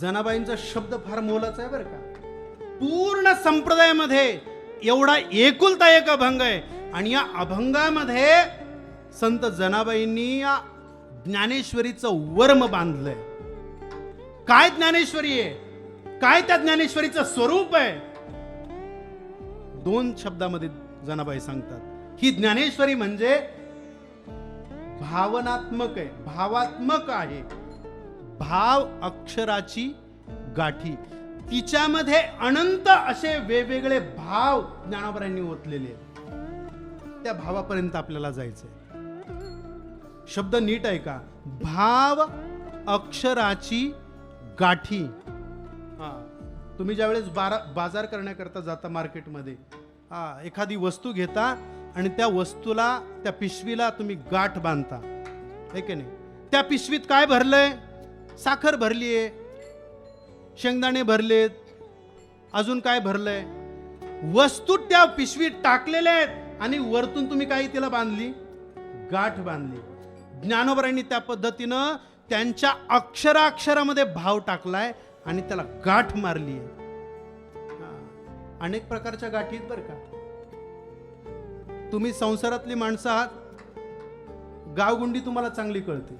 जनाबाईंचा शब्द फार मोलाचा आहे बरं का. पूर्ण संप्रदायामध्ये एवढा एकुलता एक अभंग आहे. आणि या अभंगामध्ये संत जनाबाईंनी या ज्ञानेश्वरीचं वर्म बांधलंय. काय ज्ञानेश्वरी आहे? काय त्या ज्ञानेश्वरीचं स्वरूप आहे? दोन शब्दामध्ये जनाबाई सांगतात. ही ज्ञानेश्वरी म्हणजे भावनात्मक आहे भावात्मक आहे. भाव अक्षराची गाठी. तिच्यामध्ये अनंत असे वेगवेगळे भाव ज्ञानोबरांनी ओतलेले आहेत. त्या भावापर्यंत आपल्याला जायचंय. शब्द नीट आहे का भाव अक्षराची गाठी. हा. तुम्ही ज्यावेळेस बारा बाजार करण्याकरता जाता मार्केटमध्ये हा एखादी वस्तू घेता आणि त्या वस्तूला त्या पिशवीला तुम्ही गाठ बांधता. है की नाही? त्या पिशवीत काय भरलंय? साखर भरली आहे शेंगदाणे भरलेत अजून काय भरलंय? वस्तू त्या पिशवीत टाकलेल्या आहेत आणि वरतून तुम्ही काही तिला बांधली? गाठ बांधली. ज्ञानोबरांनी त्या पद्धतीनं त्यांच्या अक्षराक्षरामध्ये भाव टाकलाय आणि त्याला गाठ मारली आहे अनेक प्रकारच्या गाठी आहेत बरं का. तुम्ही संसारातली माणसं आहात. गावगुंडी तुम्हाला चांगली कळते.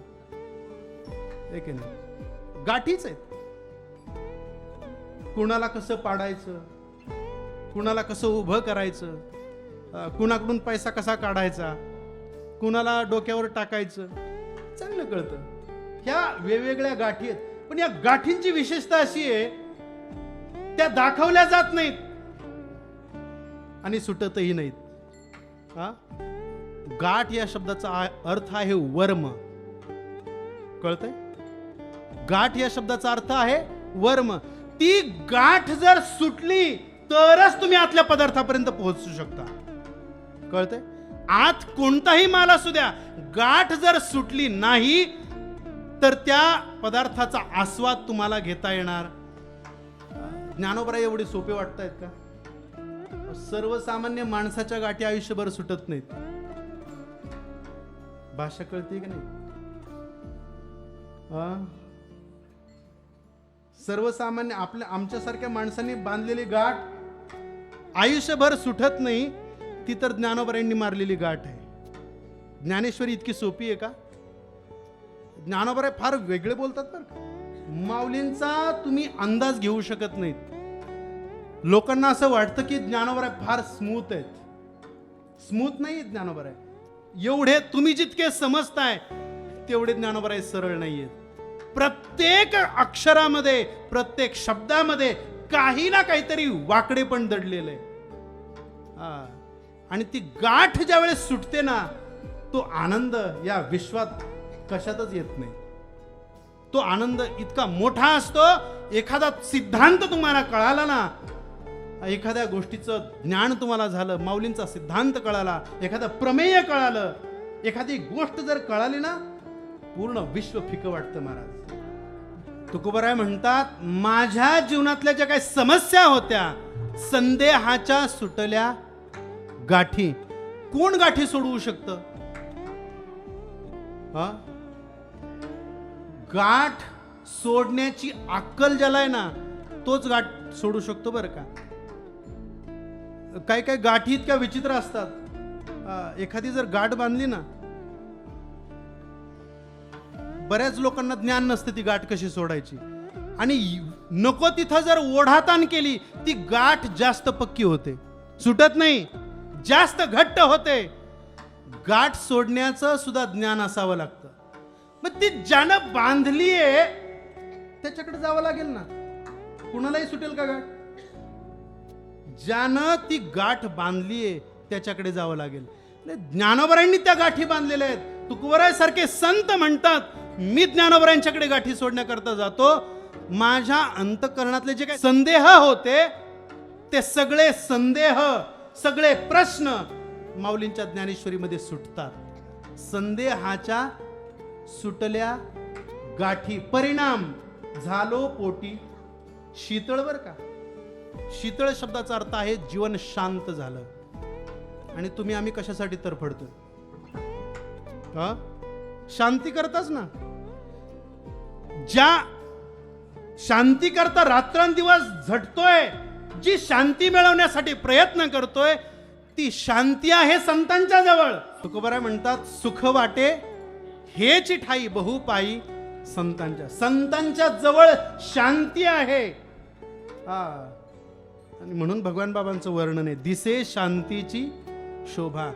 है की नाही? गाठीच आहेत. कुणाला कसं पाडायचं? कुणाला कसं उभं करायचं? कुणाकडून पैसा कसा काढायचा? कुणाला डोक्यावर टाकायचं? चांगलं कळतं. ह्या वेगवेगळ्या गाठी आहेत. पण या गाठींची विशेषता अशी आहे त्या दाखवल्या जात नाहीत. आणि सुटतही नाहीत. हा? गाठ या शब्दाचा अर्थ आहे वर्म. कळतंय? गाठ या शब्दाचा अर्थ आहे वर्म. ती गाठ जर सुटली तरच तुम्ही आतल्या पदार्थापर्यंत पोहोचू शकता. कळतंय? आत कोणताही माल असू द्या गाठ जर सुटली नाही तर त्या पदार्थाचा आस्वाद तुम्हाला घेता येणार. ज्ञानोबरा एवढे सोपे वाटत आहेत का? सर्वसामान्य माणसाच्या गाठी आयुष्यभर सुटत नाहीत. भाषा कळते की नाही? सर्वसामान्य आपल्या आमच्यासारख्या माणसांनी बांधलेली गाठ आयुष्यभर सुटत नाही ती तर ज्ञानोबरांनी मारलेली गाठ आहे. ज्ञानेश्वरी इतकी सोपी आहे का? ज्ञानोबराय फार वेगळे बोलतात बरं का. माऊलींचा तुम्ही अंदाज घेऊ शकत नाहीत. लोकांना असं वाटतं की ज्ञानोबराय फार स्मूथ आहेत. स्मूथ नाही आहेत ज्ञानोबराय एवढे तुम्ही जितके समजताय तेवढे ज्ञानोबराय सरळ नाही आहेत प्रत्येक अक्षरामध्ये प्रत्येक शब्दामध्ये काही ना काहीतरी वाकडे पण दडलेलं आहे आणि ती गाठ ज्या वेळेस सुटते ना तो आनंद या विश्वात कशातच येत नाही. तो आनंद इतका मोठा असतो एखादा सिद्धांत तुम्हाला कळाला ना एखाद्या गोष्टीचं ज्ञान तुम्हाला झालं माऊलींचा सिद्धांत कळाला एखादं प्रमेय कळालं एखादी गोष्ट जर कळाली ना पूर्ण विश्व फिकं वाटतं महाराज. तुकोबराय म्हणतात माझ्या जीवनातल्या ज्या काही समस्या होत्या संदेहाच्या सुटल्या गाठी. कोण गाठी सोडवू शकतं? गाठ सोडण्याची अक्कल ज्याला आहे ना तोच गाठ सोडू शकतो बरं का. काही काही गाठी इतक्या विचित्र असतात. एखादी जर गाठ बांधली ना बऱ्याच लोकांना ज्ञान नसते ती गाठ कशी सोडायची. आणि नको तिथं जर ओढाताण केली ती गाठ जास्त पक्की होते. सुटत नाही जास्त घट्ट होते. गाठ सोडण्याचं सुद्धा ज्ञान असावं लागतं. मग ती ज्यानं बांधली आहे त्याच्याकडे जावं लागेल ना. कुणालाही सुटेल का गाठ? ज्यानं ती गाठ बांधली आहे त्याच्याकडे जावं लागेल. ज्ञानोबरांनी त्या गाठी बांधलेल्या आहेत. तुकवराय सारखे संत म्हणतात मी ज्ञानोबरांच्याकडे गाठी सोडण्याकरता जातो. माझ्या अंतकरणातले जे काही संदेह होते ते सगळे संदेह सगळे प्रश्न माऊलींच्या ज्ञानेश्वरीमध्ये सुटतात. संदेहाच्या सुटल्या गाठी परिणाम झालो पोटी. शीतळ बर का? शीतळ शब्दाचा अर्थ आहे जीवन शांत झालं. आणि तुम्ही आम्ही कशासाठी तरफडतो शांती करताच ना? ज्या शांती करता रात्रंदिवस झटतोय जी शांती मिळवण्यासाठी प्रयत्न करतोय ती शांती आहे संतांच्या जवळ. तुकोबराय म्हणतात सुख वाटे हेची ठाई बहुपाई संतांच्या. संतांच्या जवळ शांती आहे. हा. आणि म्हणून भगवान बाबांचं वर्णन आहे दिसे शांतीची शोभा.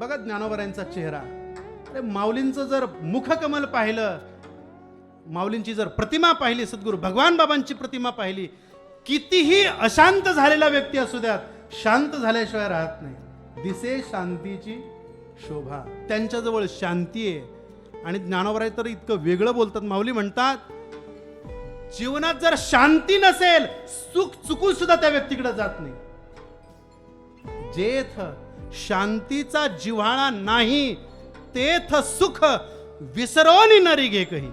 बघा ज्ञानोबऱ्यांचा चेहरा. अरे माऊलींचं जर मुखकमल पाहिलं माऊलींची जर प्रतिमा पाहिली सद्गुरू भगवान बाबांची प्रतिमा पाहिली कितीही अशांत झालेला व्यक्ती असू द्यात शांत झाल्याशिवाय राहत नाही. दिसे शांतीची शोभा. त्यांच्याजवळ शांती आहे. आणि ज्ञानोबराय तर इतकं वेगळं बोलतात. माऊली म्हणतात जीवनात जर शांती नसेल सुख चुकून सुद्धा त्या व्यक्तीकडे जात नाही. जेथ शांतीचा जिव्हाळा नाही तेथ सुख विसरोनी नरी घे कही